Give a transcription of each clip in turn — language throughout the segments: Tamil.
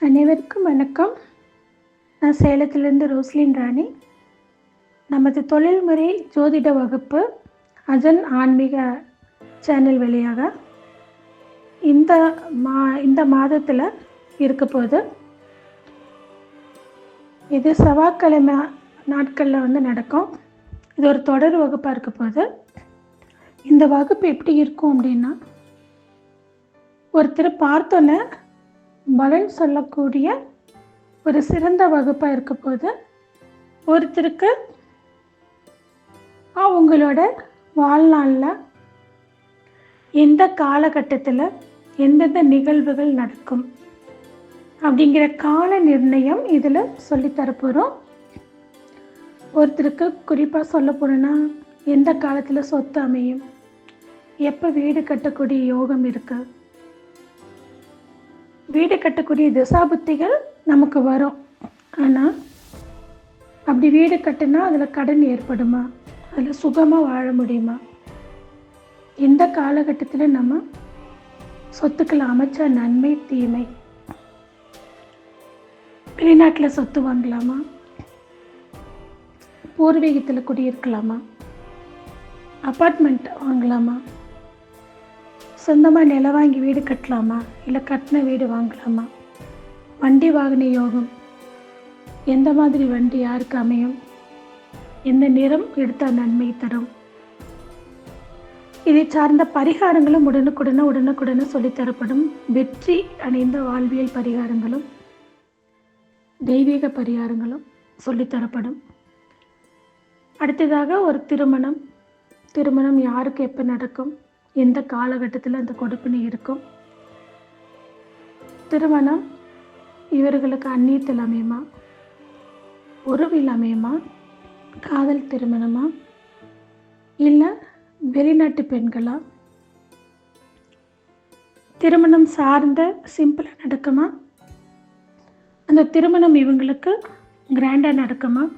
அனைவருக்கும் வணக்கம். நான் சேலத்திலிருந்து ரோஸ்லின் ராணி. நமது தொழில்முறை ஜோதிட வகுப்பு அஜன் ஆன்மீக சேனல் வழியாக இந்த மா இந்த மாதத்தில் இருக்க போது இது செவ்வாய்க்கிழமை நாட்களில் வந்து நடக்கும். இது ஒரு தொடர் வகுப்பாக இருக்க போது இந்த வகுப்பு எப்படி இருக்கும் அப்படின்னா ஒருத்தர் பார்த்தோன்னே பலன் சொல்லக்கூடிய ஒரு சிறந்த வகுப்பாக இருக்க போது ஒருத்தருக்கு அவங்களோட வாழ்நாளில் எந்த காலகட்டத்தில் எந்தெந்த நிகழ்வுகள் நடக்கும் அப்படிங்கிற கால நிர்ணயம் இதில் சொல்லித்தரப்போகிறோம் ஒருத்தருக்கு குறிப்பாக சொல்ல போகிறோன்னா எந்த காலத்தில் சொத்து அமையும்? எப்போ வீடு கட்டக்கூடிய யோகம் இருக்குது வீடு கட்டக்கூடிய திசாபுத்திகள் நமக்கு வரும். ஆனால் அப்படி வீடு கட்டினா அதில் கடன் ஏற்படுமா? அதில் சுகமாக வாழ முடியுமா? எந்த காலகட்டத்தில் நம்ம சொத்துக்களை அமைச்ச நன்மை தீமை. வெளிநாட்டில் சொத்து வாங்கலாமா? பூர்வீகத்தில் குடியிருக்கலாமா? அப்பார்ட்மெண்ட் வாங்கலாமா? சொந்தமாக நிலம் வாங்கி வீடு கட்டலாமா? இல்லை கட்டின வீடு வாங்கலாமா? வண்டி வாகன யோகம். எந்த மாதிரி வண்டி யாருக்கு அமையும்? எந்த நிறம் எடுத்தால் நன்மை தரும்? இதை சார்ந்த பரிகாரங்களும் உடனுக்குடனே உடனுக்குடனே சொல்லித்தரப்படும் வெற்றி அணிந்த வாழ்வியல் பரிகாரங்களும் தெய்வீக பரிகாரங்களும் சொல்லித்தரப்படும் அடுத்ததாக ஒரு திருமணம். திருமணம் யாருக்கு எப்போ நடக்கும்? எந்த காலகட்டத்தில் அந்த கொடுப்பினை இருக்கும்? திருமணம் இவர்களுக்கு அந்நியத்தில் அமையுமா? உறவில் அமையுமா? காதல் திருமணமா? இல்லை வெளிநாட்டு பெண்களா? திருமணம் சார்ந்த சிம்பிளாக நடக்குமா? அந்த திருமணம் இவங்களுக்கு கிராண்டாக நடக்குமா?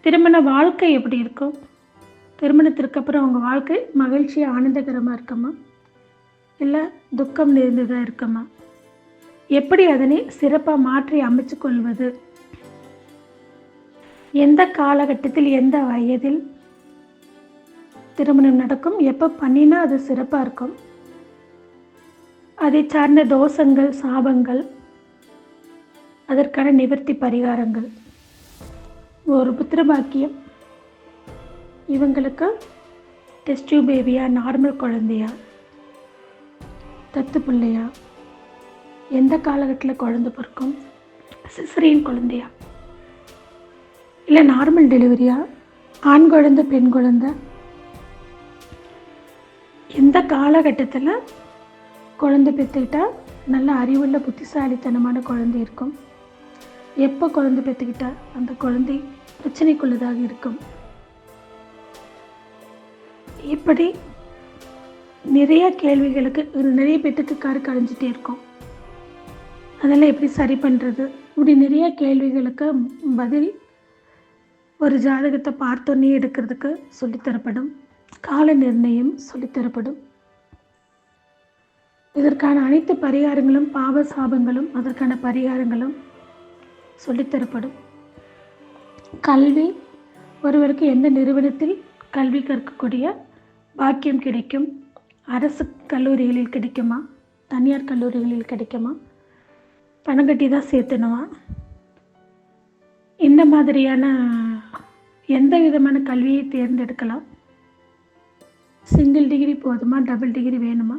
திருமண வாழ்க்கை எப்படி இருக்கும்? திருமணத்திற்கு அப்புறம் அவங்க வாழ்க்கை மகிழ்ச்சி ஆனந்தகரமாக இருக்குமா? இல்லை துக்கம் நிறைந்ததாக இருக்குமா? எப்படி அதனை சிறப்பாக மாற்றி அமைச்சு கொள்வது? எந்த காலகட்டத்தில் எந்த வயதில் திருமணம் நடக்கும்? எப்போ பண்ணினா அது சிறப்பாக இருக்கும்? அதை சார்ந்த தோஷங்கள் சாபங்கள் அதற்கான நிவர்த்தி பரிகாரங்கள். ஒரு புத்திரபாக்கியம் இவங்களுக்கு டெஸ்டியூ பேபியா நார்மல் குழந்தையா தத்து பிள்ளையா எந்த காலகட்டத்தில் குழந்தை பிறக்கும்? சிசரியன் குழந்தையா? இல்லை நார்மல் டெலிவரியா ஆண் குழந்தை பெண் குழந்தை? எந்த காலகட்டத்தில் குழந்தை பெற்றுக்கிட்டா நல்ல அறிவுள்ள புத்திசாலித்தனமான குழந்தை இருக்கும்? எப்போ குழந்தை பெற்றுக்கிட்டா? அந்த குழந்தை பிரச்சனைக்குள்ளதாக இருக்கும். இப்படி நிறைய கேள்விகளுக்கு நிறைய பேத்துக்கு கருக்கு அடைஞ்சிட்டே இருக்கும். அதெல்லாம் எப்படி சரி பண்ணுறது இப்படி நிறைய கேள்விகளுக்கு பதில் ஒரு ஜாதகத்தை பார்த்தோன்னே எடுக்கிறதுக்கு சொல்லித்தரப்படும். கால நிர்ணயம் சொல்லித்தரப்படும். இதற்கான அனைத்து பரிகாரங்களும் பாவ சாபங்களும் அதற்கான பரிகாரங்களும் சொல்லித்தரப்படும். கல்வி ஒருவருக்கு எந்த நிறுவனத்தில் கல்வி கற்கக்கூடிய பாக்கியம் கிடைக்கும். அரசு கல்லூரிகளில் கிடைக்குமா? தனியார் கல்லூரிகளில் கிடைக்குமா? பணம் கட்டி தான் சேர்த்தணுமா? இந்த மாதிரியான எந்த விதமான கல்வியை தேர்ந்தெடுக்கலாம்? சிங்கிள் டிகிரி போதுமா? டபுள் டிகிரி வேணுமா?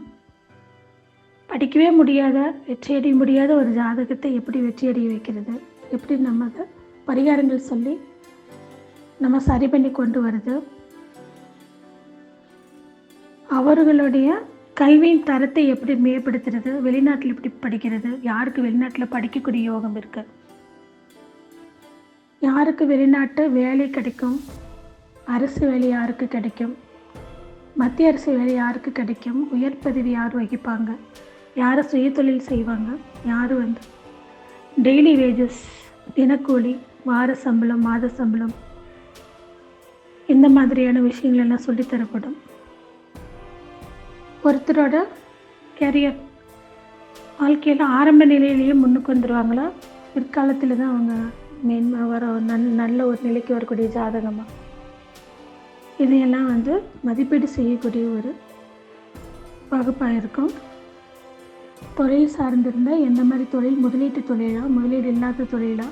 படிக்கவே முடியாத வெற்றியடைய முடியாத ஒரு ஜாதகத்தை எப்படி வெற்றியடைய வைக்கிறது? எப்படி நம்ம அதை பரிகாரங்கள் சொல்லி நம்ம சரி பண்ணி கொண்டு வருது? அவர்களுடைய கல்வியின் தரத்தை எப்படி மேம்படுத்துறது? வெளிநாட்டில் எப்படி படிக்கிறது? யாருக்கு வெளிநாட்டில் படிக்கக்கூடிய யோகம் இருக்கு? யாருக்கு வெளிநாட்டு வேலை கிடைக்கும்? அரசு வேலை யாருக்கு கிடைக்கும்? மத்திய அரசு வேலை யாருக்கு கிடைக்கும்? உயர் பதவி யார் வகிப்பாங்க? யார் சுயதொழில் செய்வாங்க? யார் வந்து டெய்லி வேஜஸ் தினக்கூலி வார சம்பளம் மாத சம்பளம் இந்த மாதிரியான விஷயங்கள் எல்லாம் சொல்லித்தரப்படும். ஒருத்தரோட கெரியர் வாழ்க்கையில் ஆரம்ப நிலையிலேயே முன்னுக்கு வந்துடுவாங்களா பிற்காலத்தில் தான் அவங்க மேன்மை வர நல் நல்ல ஒரு நிலைக்கு வரக்கூடிய ஜாதகமாக இதையெல்லாம் வந்து மதிப்பீடு செய்யக்கூடிய ஒரு வகுப்பாக இருக்கும் தொழில் சார்ந்திருந்தால் எந்த மாதிரி தொழில்? முதலீட்டு தொழிலா? முதலீடு இல்லாத தொழிலா?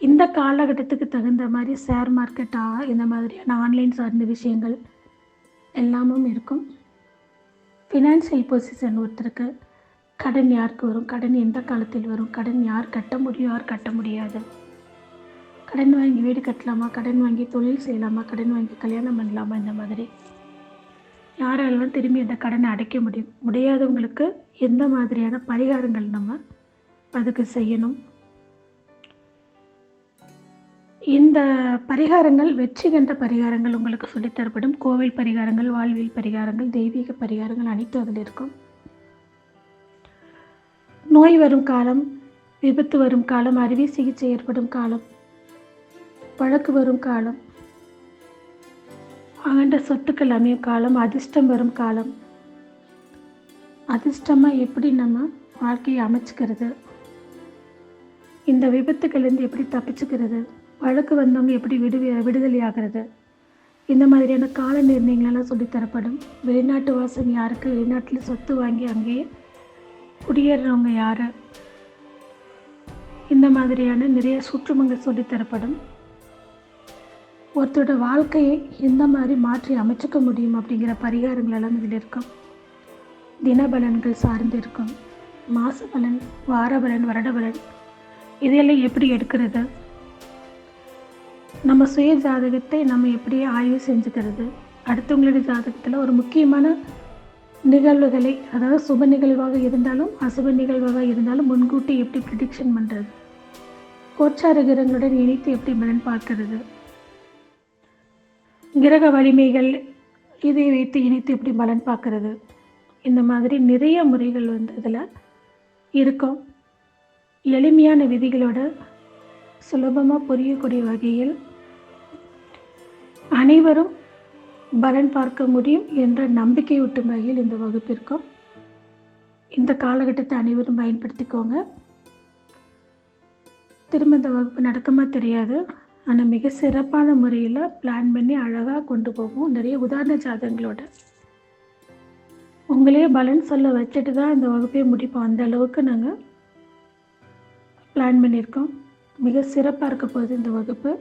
இந்த காலகட்டத்துக்கு தகுந்த மாதிரி ஷேர் மார்க்கெட்டா இந்த மாதிரியான ஆன்லைன் சார்ந்த விஷயங்கள் எல்லாமும் இருக்கும். ஃபினான்ஷியல் பொசிஷன் ஒருத்தருக்கு கடன் யாருக்கு வரும்? கடன் எந்த காலத்தில் வரும்? கடன் யார் கட்ட முடியும் யார் கட்ட முடியாது? கடன் வாங்கி வீடு கட்டலாமா? கடன் வாங்கி தொழில் செய்யலாமா? கடன் வாங்கி கல்யாணம் பண்ணலாமா? இந்த மாதிரி. யாராலும் திரும்பி அந்த கடனை அடைக்க முடியும். முடியாதவங்களுக்கு எந்த மாதிரியான பரிகாரங்கள் நம்ம அதுக்கு செய்யணும். இந்த பரிகாரங்கள் வெற்றி கண்ட பரிகாரங்கள் உங்களுக்கு சொல்லித்தரப்படும். கோவில் பரிகாரங்கள் வாழ்வியல் பரிகாரங்கள் தெய்வீக பரிகாரங்கள் அனைத்தும் அதில் இருக்கும். நோய் வரும் காலம் விபத்து வரும் காலம் அறுவை சிகிச்சை ஏற்படும் காலம் வழக்கு வரும் காலம் ஆண்ட சொத்துக்கள் அமையும் காலம் அதிர்ஷ்டம் வரும் காலம். அதிர்ஷ்டமாக எப்படி நம்ம வாழ்க்கையை அமைச்சுக்கிறது? இந்த விபத்துக்கள்லேருந்து எப்படி தப்பிச்சுக்கிறது? வழக்கு வந்தவங்க எப்படி விடு விடுதலை ஆகிறது இந்த மாதிரியான கால நிர்ணயங்களெல்லாம் சொல்லித்தரப்படும் வெளிநாட்டு வாசம் யாருக்கு? வெளிநாட்டில் சொத்து வாங்கி அங்கேயே குடியேறவங்க யார்? இந்த மாதிரியான நிறைய சுற்றுமங்கள் சொல்லித்தரப்படும் ஒருத்தரோட வாழ்க்கையை எந்த மாதிரி மாற்றி அமைச்சுக்க முடியும் அப்படிங்கிற பரிகாரங்களெல்லாம் இதில் இருக்கும். தினபலன்கள் சார்ந்து இருக்கும். மாச பலன் வார பலன் வருட பலன் இதையெல்லாம் எப்படி எடுக்கிறது? நம்ம சுய ஜாதகத்தை நம்ம எப்படி ஆய்வு செஞ்சுக்கிறது? அடுத்தவங்களுடைய ஜாதகத்தில் ஒரு முக்கியமான நிகழ்வுகளை அதாவது சுப நிகழ்வாக இருந்தாலும் அசுப நிகழ்வாக இருந்தாலும் முன்கூட்டி எப்படி ப்ரிடிக்ஷன் பண்ணுறது கோச்சார கிரகங்களுடன் இணைத்து எப்படி பலன் பார்க்கறது? கிரக வலிமைகள் இதை வைத்து இணைத்து எப்படி பலன் பார்க்கறது? இந்த மாதிரி நிறைய முறைகள் வந்து இதில் இருக்கும். எளிமையான விதிகளோட சுலபமாக புரியக்கூடிய வகையில் அனைவரும் பலன் பார்க்க முடியும் என்ற நம்பிக்கை ஊட்டும் வகையில் இந்த வகுப்பு இருக்கும் இந்த காலகட்டத்தை அனைவரும் பயன்படுத்திக்கோங்க. திரும்ப இந்த வகுப்பு நடக்குமா தெரியாது. ஆனால் மிக சிறப்பான முறையில் பிளான் பண்ணி அழகாக கொண்டு போவோம். நிறைய உதாரண ஜாதகங்களோட. உங்களே பலன் சொல்ல வச்சுட்டு தான் இந்த வகுப்பே முடிப்போம். அந்த அளவுக்கு நாங்கள் பிளான் பண்ணியிருக்கோம். மிக சிறப்பாக இருக்க போகுது இந்த வகுப்பு.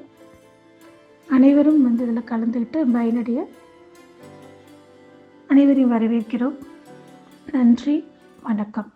அனைவரும் வந்து இதில் கலந்துக்கிட்டு பயனடைய அனைவரையும் வரவேற்கிறோம். நன்றி வணக்கம்.